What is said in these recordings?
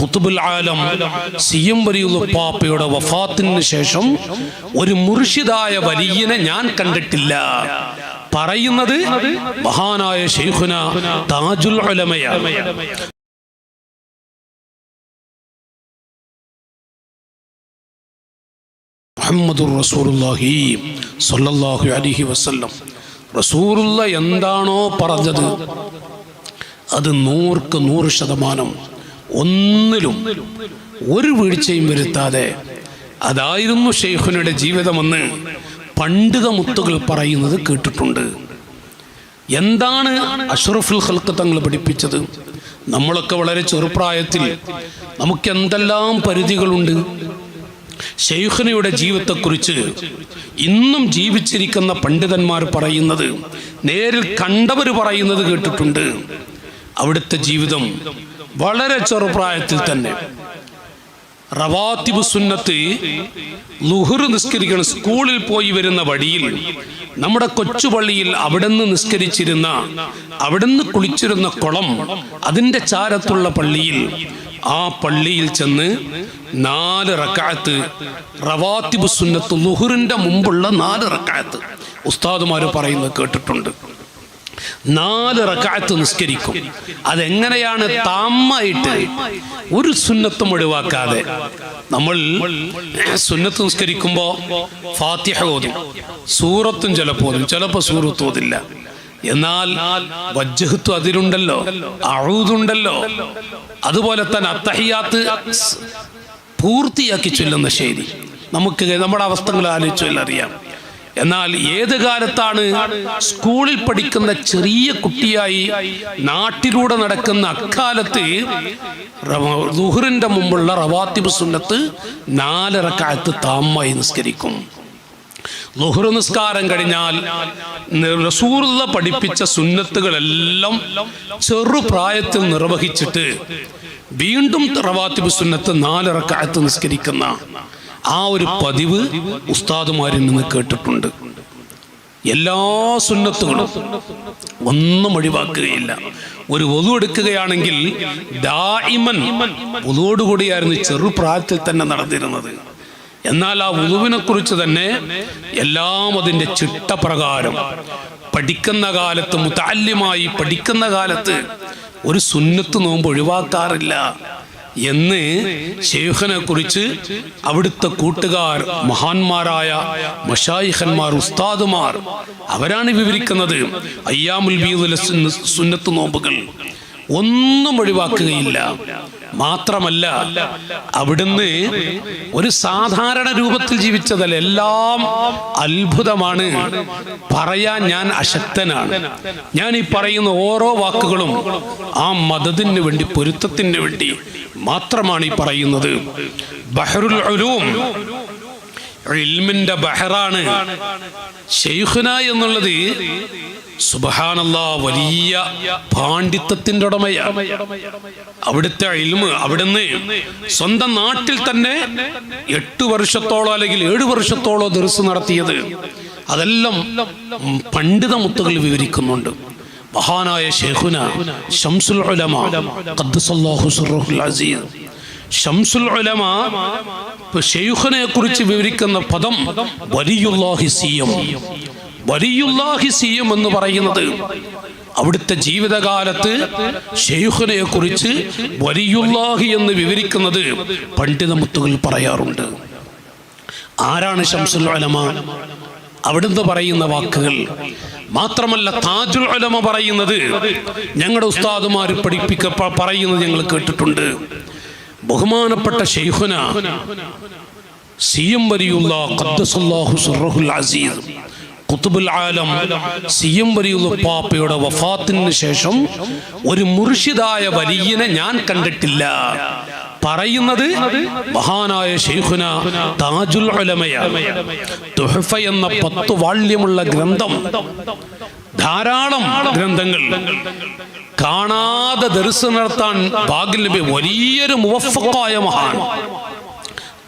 കുത്തുബുൽ ആലം C M Valiyullah പാപ്പയുടെ വഫാത്തിന് ശേഷം ഒരു മുർഷിദായ വലിയനെ ഞാൻ കണ്ടിട്ടില്ല. പറയുന്നത് മഹാനായ ഷെയ്ഖുന താജുൽ അലൈഹി വസല്ലം. എന്താണോ പറഞ്ഞത്? അത് നൂർക്ക് നൂറ് ശതമാനം ഒന്നിലും ഒരു വീഴ്ചയും വരുത്താതെ അതായിരുന്നു ഷെയ്ഖുനയുടെ ജീവിതമെന്ന് പണ്ഡിത മുത്തുകൾ പറയുന്നത് കേട്ടിട്ടുണ്ട്. എന്താണ് അഷ്റഫുൽ ഖൽക്ക് തങ്ങൾ പഠിപ്പിച്ചത്? നമ്മളൊക്കെ വളരെ ചെറുപ്രായത്തിൽ നമുക്ക് എന്തെല്ലാം പരിധികളുണ്ട്? ഷെയ്ഖനയുടെ ജീവിതത്തെക്കുറിച്ച് ഇന്നും ജീവിച്ചിരിക്കുന്ന പണ്ഡിതന്മാർ പറയുന്നത് നേരിൽ കണ്ടവർ പറയുന്നത് കേട്ടിട്ടുണ്ട്. അവിടുത്തെ ജീവിതം വളരെ ചെറുപ്രായത്തിൽ തന്നെ. റവാത്തിബ് സുന്നത്ത് ലുഹുർ നിസ്കരിക്കണം സ്കൂളിൽ പോയി വരുന്ന വഴിയിൽ നമ്മുടെ കൊച്ചുപള്ളിയിൽ അവിടുന്ന് നിസ്കരിച്ചിരുന്ന അവിടുന്ന് കുളിച്ചിരുന്ന കുളം അതിന്റെ ചാരത്തുള്ള പള്ളിയിൽ ആ പള്ളിയിൽ ചെന്ന് നാല് റക്കാത്ത് റവാത്തിബ് സുന്നത്ത് ലുഹുറിന്റെ മുമ്പുള്ള നാല് റക്കാത്ത് ഉസ്താദുമാർ പറയുന്നത് കേട്ടിട്ടുണ്ട്. നാല് റക്കാത്ത് നിസ്കരിക്കും. അതെങ്ങനെയാണ് താമായിട്ട് ഒരു സുന്നത്തും ഒഴിവാക്കാതെ നമ്മൾ സുന്നത്ത് നിസ്കരിക്കുമ്പോൾ ഫാത്തിഹ ഓതും. സൂറത്തും ചിലപ്പോ ഓതും. ചിലപ്പോ സൂറത്ത് ഓതില്ല. എന്നാൽ വജ്ജഹത്വം അതിലുണ്ടല്ലോ അഴുതുണ്ടല്ലോ അതുപോലെ തന്നെ അത്തഹിയാത്ത് പൂർത്തിയാക്കി ചൊല്ലുന്ന ശൈലി. നമുക്ക് നമ്മുടെ അവസ്ഥകൾ ആലോചിച്ചാൽ അറിയാം. എന്നാൽ ഏത് കാലത്താണ് സ്കൂളിൽ പഠിക്കുന്ന ചെറിയ കുട്ടിയായി നാട്ടിലൂടെ നടക്കുന്ന അക്കാലത്ത് ദുഹറിന്റെ മുമ്പുള്ള റവാത്തിബ് സുന്നത്ത് നാലരക്കാലത്ത് താമായി നിസ്കരിക്കും. ലുഹർ നിസ്കാരം കഴിഞ്ഞാൽ റസൂറുള്ള പഠിപ്പിച്ച സുന്നത്തുകളെല്ലാം ചെറുപ്രായത്തിൽ നിർവഹിച്ചിട്ട് വീണ്ടും റവാത്തിബ് സുന്നത്ത് നാലിറക്കാലത്ത് നിസ്കരിക്കുന്ന ആ ഒരു പതിവ് ഉസ്താദുമാരിൽ നിന്ന് കേട്ടിട്ടുണ്ട്. എല്ലാ സുന്നത്തുകളും ഒന്നും ഒഴിവാക്കുകയില്ല. ഒരു വധു എടുക്കുകയാണെങ്കിൽ ദായിമൻ ഒതുവോടുകൂടിയായിരുന്നു ചെറുപ്രായത്തിൽ തന്നെ നടന്നിരുന്നത്. എന്നാൽ ആ വധുവിനെ കുറിച്ച് തന്നെ എല്ലാം അതിന്റെ ചിട്ടപ്രകാരം പഠിക്കുന്ന കാലത്ത് മുതാല്യമായി പഠിക്കുന്ന കാലത്ത് ഒരു സുന്നത്ത് നോമ്പ് ഒഴിവാക്കാറില്ല. എന്ന് ഷെയ്ഖനെ കുറിച്ച് അവിടുത്തെ കൂട്ടുകാർ മഹാന്മാരായ മഷായിഖന്മാർ ഉസ്താദുമാർ അവരാണ് വിവരിക്കുന്നത്. അയ്യാമുൽ സുന്നത്ത് നോമ്പുകൾ. ഒന്നും ഒഴിവാക്കുകയില്ല. മാത്രമല്ല അവിടുന്ന് ഒരു സാധാരണ രൂപത്തിൽ ജീവിച്ചതല്ല എല്ലാം അത്ഭുതമാണ്. പറയാൻ ഞാൻ അശക്തനാണ്. ഞാൻ ഈ പറയുന്ന ഓരോ വാക്കുകളും ആ മതത്തിന് വേണ്ടി പൊരുത്തത്തിന് വേണ്ടി മാത്രമാണ് ഈ പറയുന്നത്. ബഹറുൽ ഉലൂം ഇൽമിന്റെ ബഹറാണ്. ഷെയ്ഖുന എന്നുള്ളത് സുബഹാനല്ല വലിയ പാണ്ഡിത്യത്തിന്റെ ഉടമയാണ് അവിടുത്തെ ഇൽമ് അവിടുന്ന് സ്വന്തം നാട്ടിൽ തന്നെ എട്ട് വർഷത്തോളം അല്ലെങ്കിൽ ഏഴ് വർഷത്തോളം ദർസ് നടത്തിയത്. അതെല്ലാം പണ്ഡിത മുത്തുകൾ വിവരിക്കുന്നുണ്ട്. മഹാനായ ഷെഹുന ഷംസുൽ ഉലമ ഖദ്ദസല്ലാഹു സിർറുൽ അസീസ്. ഷംസുൽ ഉലമ ഷെയ്ഖുനെ കുറിച്ച് വിവരിക്കുന്ന പദം വലിയുല്ലാഹി സിയം. വലിയുല്ലാഹി സിയം എന്ന് പറയുന്നത്. അവിടുത്തെ ജീവിതകാലത്ത് ഷെയ്ഖുനെ കുറിച്ച് വലിയുല്ലാഹി എന്ന് വിവരിക്കുന്നത് പണ്ഡിതമുത്തുകൾ പറയാറുണ്ട്. ആരാണ് ഷംസുൽ അലമ അവിടുന്ന് പറയുന്ന വാക്കുകൾ. മാത്രമല്ല താജുൽ അലമ പറയുന്നത് ഞങ്ങളുടെ ഉസ്താദുമാർ പഠിപ്പിക്ക പറയുന്നത് ഞങ്ങൾ കേട്ടിട്ടുണ്ട്. ബഹുമാനപ്പെട്ട ഷെയ്ഖുന സിയം വലിയുള്ള അസീസ്. ഖുത്ബുൽ ആലം സി എം വലിയുള്ള പാപ്പയുടെ വഫാത്തിന് ശേഷം ഒരു മുർഷിദായ വലിയനെ ഞാൻ കണ്ടിട്ടില്ല. പറയുന്നത് മഹാനായ ഷെയ്ഖുന താജുൽ ഉലമയ തുഹഫ എന്ന പത്ത് വാള്യമുള്ള ഗ്രന്ഥം. ധാരാളം ഗ്രന്ഥങ്ങൾ. കാണാതെ ദർശനം നടത്താൻ ഭാഗ്യം ലഭ്യ വലിയൊരു മുവഫക്കായ മഹാൻ.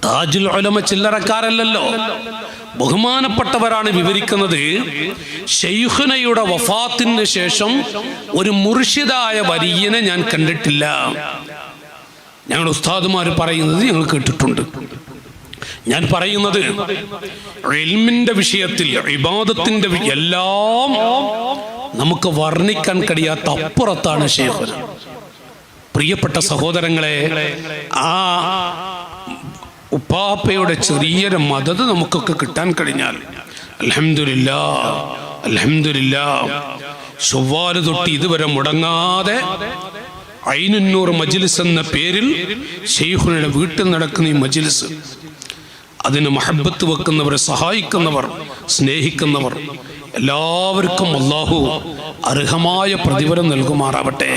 താജുൽ ഒലമ ചില്ലറക്കാരല്ലല്ലോ. ബഹുമാനപ്പെട്ടവരാണ് വിവരിക്കുന്നത് ഷെയ്ഖുനയുടെ വഫാത്തിന് ശേഷം ഒരു മുർഷിദായ വരിയനെ ഞാൻ കണ്ടിട്ടില്ല. ഞങ്ങൾ ഉസ്താദുമാർ പറയുന്നത് ഞങ്ങൾ കേട്ടിട്ടുണ്ട്. ഞാൻ പറയുന്നത് ഇൽമിന്റെ വിഷയത്തിൽ വിവാദത്തിന്റെ എല്ലാം നമുക്ക് വർണിക്കാൻ കഴിയാത്ത അപ്പുറത്താണ് ഷേഖ് പ്രിയപ്പെട്ട സഹോദരങ്ങളെ ആ ഉപ്പാപ്പയുടെ ചെറിയൊരു മദത് നമുക്കൊക്കെ കിട്ടാൻ കഴിഞ്ഞാൽ അലഹമില്ല അലഹമില്ല ചൊവ്വാൽ തൊട്ട് ഇതുവരെ മുടങ്ങാതെ ഐനുന്നൂർ മജിലിസ് എന്ന പേരിൽ ഷെയ്ഖുനയുടെ വീട്ടിൽ നടക്കുന്ന ഈ മജിലിസ് അതിന് മഹബത്ത് വെക്കുന്നവരെ സഹായിക്കുന്നവർ സ്നേഹിക്കുന്നവർ എല്ലാവർക്കും അള്ളാഹു അർഹമായ പ്രതിഫലം നൽകുമാറാവട്ടെ.